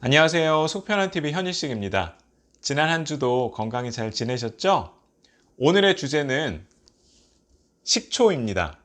안녕하세요. 속편한 TV 현일식입니다. 지난 한 주도 건강히 잘 지내셨죠? 오늘의 주제는 식초입니다.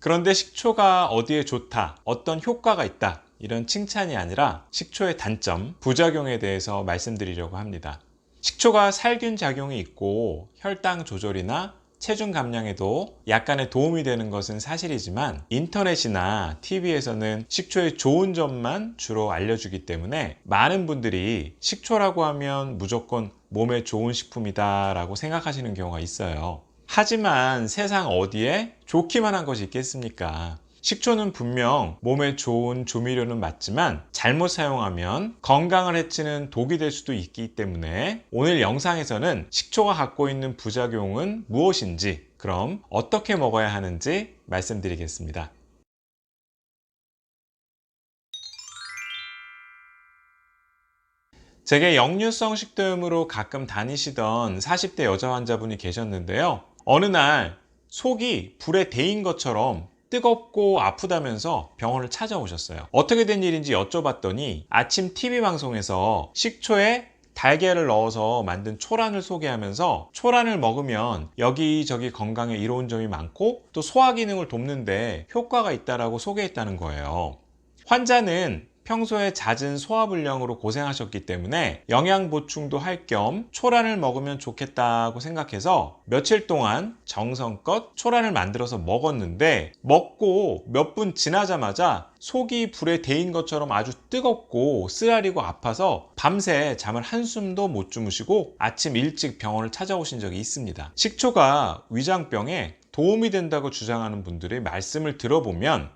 그런데 식초가 어디에 좋다, 어떤 효과가 있다, 이런 칭찬이 아니라 식초의 단점, 부작용에 대해서 말씀드리려고 합니다. 식초가 살균 작용이 있고 혈당 조절이나 체중 감량에도 약간의 도움이 되는 것은 사실이지만 인터넷이나 TV에서는 식초의 좋은 점만 주로 알려주기 때문에 많은 분들이 식초라고 하면 무조건 몸에 좋은 식품이다 라고 생각하시는 경우가 있어요. 하지만 세상 어디에 좋기만 한 것이 있겠습니까? 식초는 분명 몸에 좋은 조미료는 맞지만 잘못 사용하면 건강을 해치는 독이 될 수도 있기 때문에 오늘 영상에서는 식초가 갖고 있는 부작용은 무엇인지 그럼 어떻게 먹어야 하는지 말씀드리겠습니다. 제게 역류성 식도염으로 가끔 다니시던 40대 여자 환자분이 계셨는데요. 어느 날 속이 불에 데인 것처럼 뜨겁고 아프다면서 병원을 찾아오셨어요. 어떻게 된 일인지 여쭤봤더니 아침 TV 방송에서 식초에 달걀을 넣어서 만든 초란을 소개하면서 초란을 먹으면 여기저기 건강에 이로운 점이 많고 또 소화 기능을 돕는데 효과가 있다라고 소개했다는 거예요. 환자는 평소에 잦은 소화불량으로 고생하셨기 때문에 영양 보충도 할 겸 초란을 먹으면 좋겠다고 생각해서 며칠 동안 정성껏 초란을 만들어서 먹었는데 먹고 몇 분 지나자마자 속이 불에 데인 것처럼 아주 뜨겁고 쓰라리고 아파서 밤새 잠을 한숨도 못 주무시고 아침 일찍 병원을 찾아오신 적이 있습니다. 식초가 위장병에 도움이 된다고 주장하는 분들의 말씀을 들어보면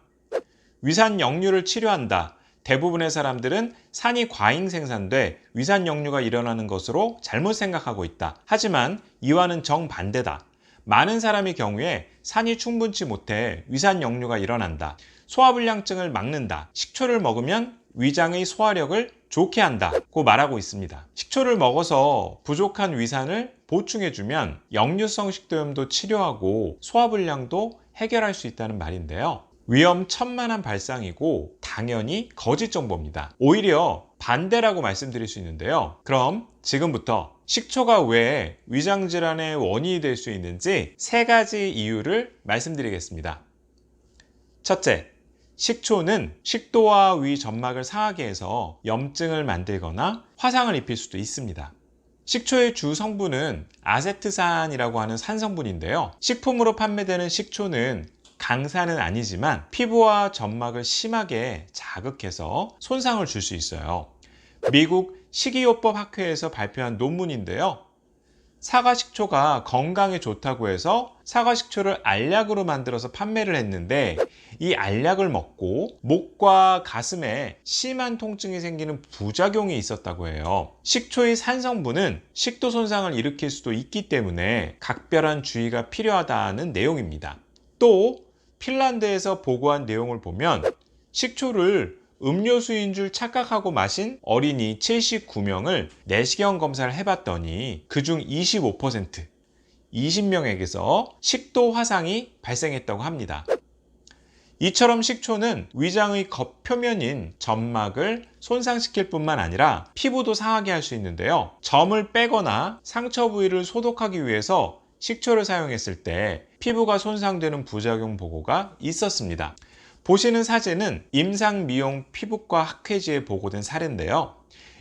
위산 역류를 치료한다. 대부분의 사람들은 산이 과잉 생산돼 위산 역류가 일어나는 것으로 잘못 생각하고 있다. 하지만 이와는 정반대다. 많은 사람의 경우에 산이 충분치 못해 위산 역류가 일어난다. 소화불량증을 막는다. 식초를 먹으면 위장의 소화력을 좋게 한다고 말하고 있습니다. 식초를 먹어서 부족한 위산을 보충해주면 역류성 식도염도 치료하고 소화불량도 해결할 수 있다는 말인데요. 위험 천만한 발상이고 당연히 거짓 정보입니다. 오히려 반대라고 말씀드릴 수 있는데요. 그럼 지금부터 식초가 왜 위장 질환의 원인이 될 수 있는지 세 가지 이유를 말씀드리겠습니다. 첫째, 식초는 식도와 위 점막을 상하게 해서 염증을 만들거나 화상을 입힐 수도 있습니다. 식초의 주 성분은 아세트산이라고 하는 산성분인데요. 식품으로 판매되는 식초는 강산은 아니지만 피부와 점막을 심하게 자극해서 손상을 줄 수 있어요. 미국 식이요법 학회에서 발표한 논문인데요. 사과 식초가 건강에 좋다고 해서 사과 식초를 알약으로 만들어서 판매를 했는데 이 알약을 먹고 목과 가슴에 심한 통증이 생기는 부작용이 있었다고 해요. 식초의 산성분은 식도 손상을 일으킬 수도 있기 때문에 각별한 주의가 필요하다는 내용입니다. 또 핀란드에서 보고한 내용을 보면 식초를 음료수인 줄 착각하고 마신 어린이 79명을 내시경 검사를 해봤더니 그중 25% 20명에게서 식도 화상이 발생했다고 합니다. 이처럼 식초는 위장의 겉표면인 점막을 손상시킬 뿐만 아니라 피부도 상하게 할 수 있는데요. 점을 빼거나 상처 부위를 소독하기 위해서 식초를 사용했을 때 피부가 손상되는 부작용 보고가 있었습니다. 보시는 사진은 임상미용 피부과 학회지에 보고된 사례인데요.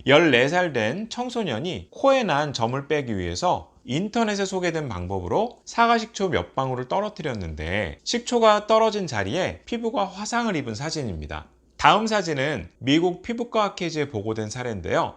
14살 된 청소년이 코에 난 점을 빼기 위해서 인터넷에 소개된 방법으로 사과식초 몇 방울을 떨어뜨렸는데 식초가 떨어진 자리에 피부가 화상을 입은 사진입니다. 다음 사진은 미국 피부과 학회지에 보고된 사례인데요.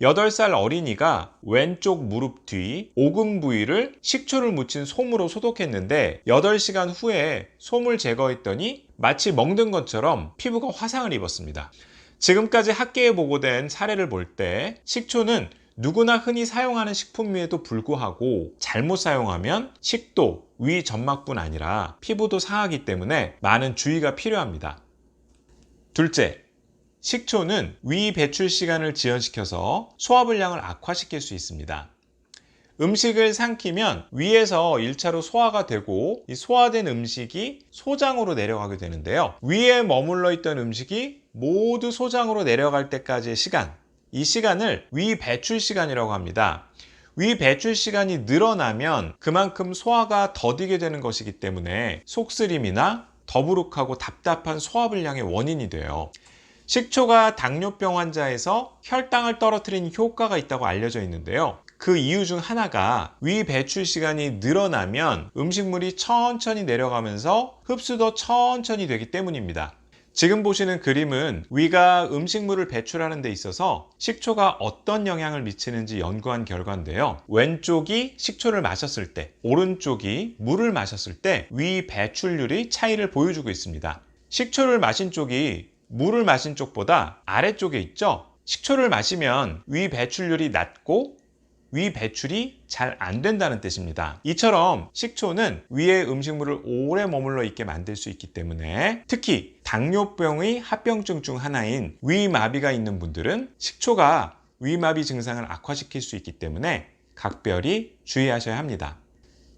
8살 어린이가 왼쪽 무릎 뒤 오금 부위를 식초를 묻힌 솜으로 소독했는데 8시간 후에 솜을 제거했더니 마치 멍든 것처럼 피부가 화상을 입었습니다. 지금까지 학계에 보고된 사례를 볼 때 식초는 누구나 흔히 사용하는 식품임에도 불구하고 잘못 사용하면 식도, 위 점막뿐 아니라 피부도 상하기 때문에 많은 주의가 필요합니다. 둘째, 식초는 위 배출 시간을 지연시켜서 소화 불량을 악화시킬 수 있습니다. 음식을 삼키면 위에서 1차로 소화가 되고 이 소화된 음식이 소장으로 내려가게 되는데요. 위에 머물러 있던 음식이 모두 소장으로 내려갈 때까지의 시간, 이 시간을 위 배출 시간이라고 합니다. 위 배출 시간이 늘어나면 그만큼 소화가 더디게 되는 것이기 때문에 속쓰림이나 더부룩하고 답답한 소화불량의 원인이 돼요. 식초가 당뇨병 환자에서 혈당을 떨어뜨리는 효과가 있다고 알려져 있는데요. 그 이유 중 하나가 위 배출 시간이 늘어나면 음식물이 천천히 내려가면서 흡수도 천천히 되기 때문입니다. 지금 보시는 그림은 위가 음식물을 배출하는 데 있어서 식초가 어떤 영향을 미치는지 연구한 결과인데요. 왼쪽이 식초를 마셨을 때, 오른쪽이 물을 마셨을 때 위 배출률이 차이를 보여주고 있습니다. 식초를 마신 쪽이 물을 마신 쪽보다 아래쪽에 있죠? 식초를 마시면 위 배출률이 낮고 위 배출이 잘 안 된다는 뜻입니다. 이처럼 식초는 위에 음식물을 오래 머물러 있게 만들 수 있기 때문에 특히 당뇨병의 합병증 중 하나인 위마비가 있는 분들은 식초가 위마비 증상을 악화시킬 수 있기 때문에 각별히 주의하셔야 합니다.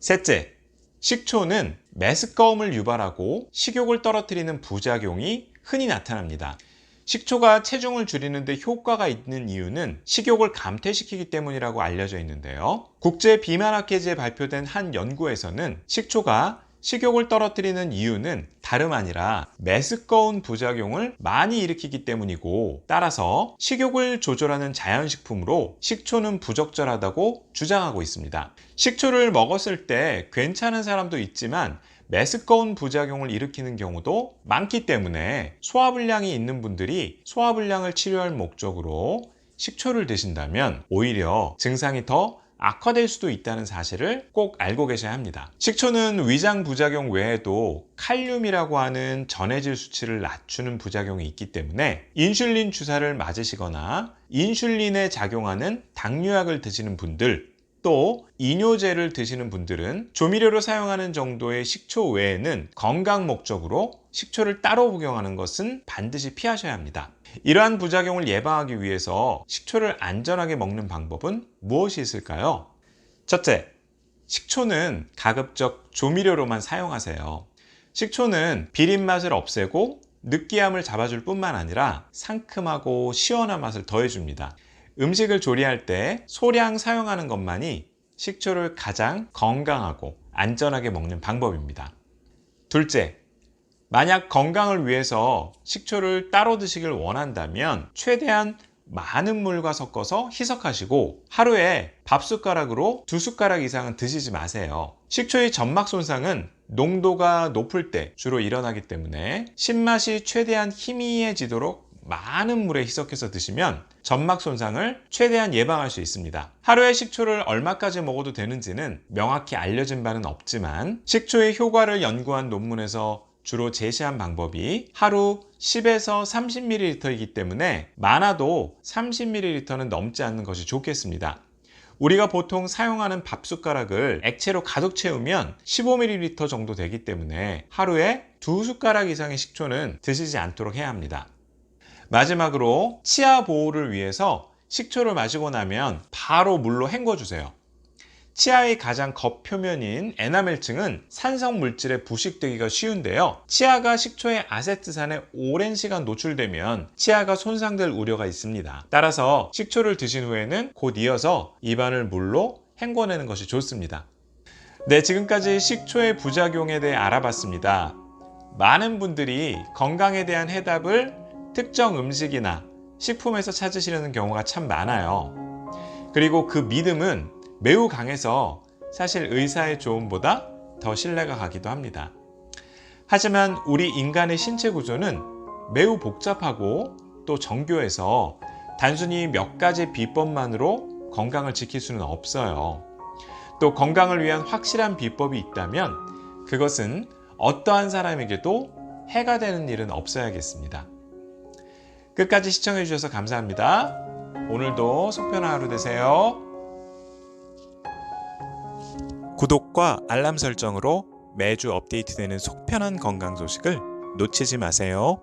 셋째, 식초는 메스꺼움을 유발하고 식욕을 떨어뜨리는 부작용이 흔히 나타납니다. 식초가 체중을 줄이는데 효과가 있는 이유는 식욕을 감퇴시키기 때문이라고 알려져 있는데요. 국제 비만학회지에 발표된 한 연구에서는 식초가 식욕을 떨어뜨리는 이유는 다름 아니라 메스꺼운 부작용을 많이 일으키기 때문이고 따라서 식욕을 조절하는 자연식품으로 식초는 부적절하다고 주장하고 있습니다. 식초를 먹었을 때 괜찮은 사람도 있지만 메스꺼운 부작용을 일으키는 경우도 많기 때문에 소화불량이 있는 분들이 소화불량을 치료할 목적으로 식초를 드신다면 오히려 증상이 더 악화될 수도 있다는 사실을 꼭 알고 계셔야 합니다. 식초는 위장 부작용 외에도 칼륨이라고 하는 전해질 수치를 낮추는 부작용이 있기 때문에 인슐린 주사를 맞으시거나 인슐린에 작용하는 당뇨약을 드시는 분들 또 이뇨제를 드시는 분들은 조미료로 사용하는 정도의 식초 외에는 건강 목적으로 식초를 따로 복용하는 것은 반드시 피하셔야 합니다. 이러한 부작용을 예방하기 위해서 식초를 안전하게 먹는 방법은 무엇이 있을까요? 첫째, 식초는 가급적 조미료로만 사용하세요. 식초는 비린 맛을 없애고 느끼함을 잡아줄 뿐만 아니라 상큼하고 시원한 맛을 더해줍니다. 음식을 조리할 때 소량 사용하는 것만이 식초를 가장 건강하고 안전하게 먹는 방법입니다. 둘째, 만약 건강을 위해서 식초를 따로 드시길 원한다면 최대한 많은 물과 섞어서 희석하시고 하루에 밥 숟가락으로 두 숟가락 이상은 드시지 마세요. 식초의 점막 손상은 농도가 높을 때 주로 일어나기 때문에 신맛이 최대한 희미해지도록 많은 물에 희석해서 드시면 점막 손상을 최대한 예방할 수 있습니다. 하루에 식초를 얼마까지 먹어도 되는지는 명확히 알려진 바는 없지만 식초의 효과를 연구한 논문에서 주로 제시한 방법이 하루 10에서 30ml이기 때문에 많아도 30ml는 넘지 않는 것이 좋겠습니다. 우리가 보통 사용하는 밥 숟가락을 액체로 가득 채우면 15ml 정도 되기 때문에 하루에 두 숟가락 이상의 식초는 드시지 않도록 해야 합니다. 마지막으로 치아 보호를 위해서 식초를 마시고 나면 바로 물로 헹궈 주세요. 치아의 가장 겉표면인 에나멜층은 산성 물질에 부식되기가 쉬운데요. 치아가 식초의 아세트산에 오랜 시간 노출되면 치아가 손상될 우려가 있습니다. 따라서 식초를 드신 후에는 곧 이어서 입안을 물로 헹궈내는 것이 좋습니다. 네, 지금까지 식초의 부작용에 대해 알아봤습니다. 많은 분들이 건강에 대한 해답을 특정 음식이나 식품에서 찾으시려는 경우가 참 많아요. 그리고 그 믿음은 매우 강해서 사실 의사의 조언보다 더 신뢰가 가기도 합니다. 하지만 우리 인간의 신체 구조는 매우 복잡하고 또 정교해서 단순히 몇 가지 비법만으로 건강을 지킬 수는 없어요. 또 건강을 위한 확실한 비법이 있다면 그것은 어떠한 사람에게도 해가 되는 일은 없어야겠습니다. 끝까지 시청해 주셔서 감사합니다. 오늘도 속 편한 하루 되세요. 구독과 알람 설정으로 매주 업데이트되는 속 편한 건강 소식을 놓치지 마세요.